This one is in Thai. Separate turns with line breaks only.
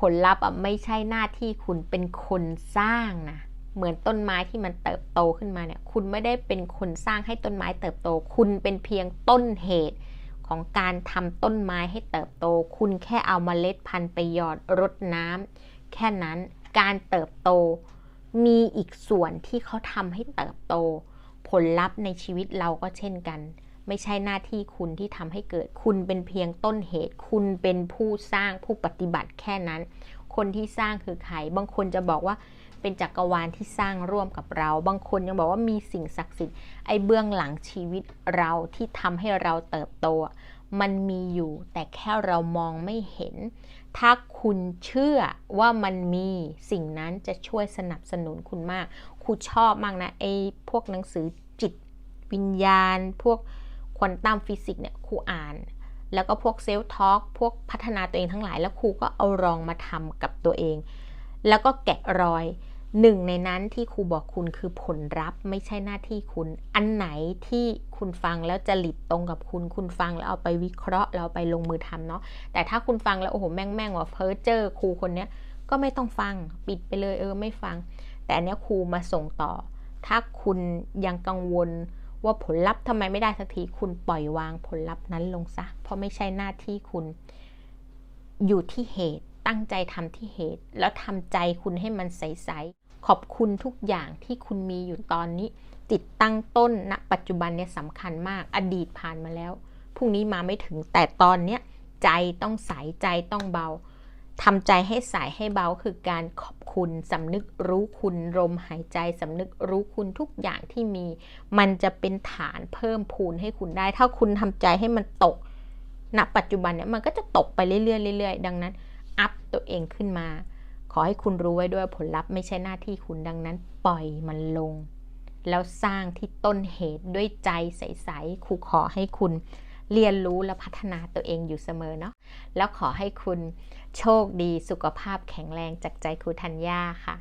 ผลลัพธ์อะไม่ใช่หน้าที่คุณเป็นคนสร้างนะเหมือนต้นไม้ที่มันเติบโตขึ้นมาเนี่ย คุณไม่ได้เป็นคนสร้างให้ต้นไม้เติบโต คุณเป็นเพียงต้นเหตุของการทำต้นไม้ให้เติบโต คุณแค่เอามาเมล็ดพันธุ์ไปหยอดรดน้ำแค่นั้นการเติบโต มีอีกส่วนที่เขาทำให้เติบโต ผลลัพธ์ในชีวิตเราก็เช่นกัน ไม่ใช่หน้าที่คุณที่ทำให้เกิด คุณเป็นเพียงต้นเหตุ คุณเป็นผู้สร้างผู้ปฏิบัติแค่นั้น คนที่สร้างคือใคร บางคนจะบอกว่าเป็นจักรวาลที่สร้างร่วมกับเรา บางคนยังบอกว่ามีสิ่งศักดิ์สิทธิ์ ไอ้เบื้องหลังชีวิตเราที่ทำให้เราเติบโต มันมีอยู่ แต่แค่เรามองไม่เห็น ถ้าคุณเชื่อว่ามันมีสิ่งนั้นจะช่วยสนับสนุนคุณมากครูชอบมากนะไอ้พวกหนังสือจิตวิญญาณ พวก ควอนตัมฟิสิกส์เนี่ยครูอ่าน แล้วก็พวกเซลล์ทอล์กพวกพัฒนาตัวเองทั้งหลาย แล้วครูก็เอาลองมาทำกับตัวเอง แล้วก็แกะรอยหนึ่งในนั้นที่ครูบอกคุณคือผลลัพธ์ไม่ใช่หน้าที่คุณ อันไหนที่คุณฟังแล้วจะหลิดตรงกับคุณ คุณฟังแล้วเอาไปวิเคราะห์แล้วไปลงมือทำเนาะแต่ถ้าคุณฟังแล้วโอ้โหแม่งแม่งว่าเพ้อเจอครูคนเนี้ยก็ไม่ต้องฟังปิดไปเลยเออไม่ฟัง แต่อันเนี้ยครูมาส่งต่อ ถ้าคุณยังกังวล ว่าผลลัพธ์ทำไมไม่ได้สักทีคุณปล่อยวางผลลัพธ์นั้นลงซะ เพราะไม่ใช่หน้าที่คุณอยู่ที่เหตุ ตั้งใจทำที่เหตุ แล้วทำใจคุณให้มันใสๆขอบคุณทุกอย่างที่คุณมีอยู่ตอนนี้ติดตั้งต้นณนะปัจจุบันเนี่ยสำคัญมากอดีตผ่านมาแล้วพรุ่งนี้มาไม่ถึงแต่ตอนเนี้ยใจต้องใสใจต้องเบา ทำใจให้ใสให้เบาคือการขอบคุณสำนึกรู้คุณลมหายใจสำนึกรู้คุณทุกอย่างที่มี มันจะเป็นฐานเพิ่มพูนให้คุณได้ ถ้าคุณทำใจให้มันตกณปัจจุบันเนี่ยมันก็จะตกไปเรื่อยๆเรื่อยๆดังนั้น อัพตัวเองขึ้นมา ขอให้คุณรู้ไว้ด้วยผลลัพธ์ไม่ใช่หน้าที่คุณดังนั้น ปล่อยมันลง แล้วสร้างที่ต้นเหตุด้วยใจใสๆครูขอให้คุณ เรียนรู้และพัฒนาตัวเองอยู่เสมอเนาะแล้วขอให้คุณโชคดีสุขภาพแข็งแรงจากใจครูธัญญาค่ะ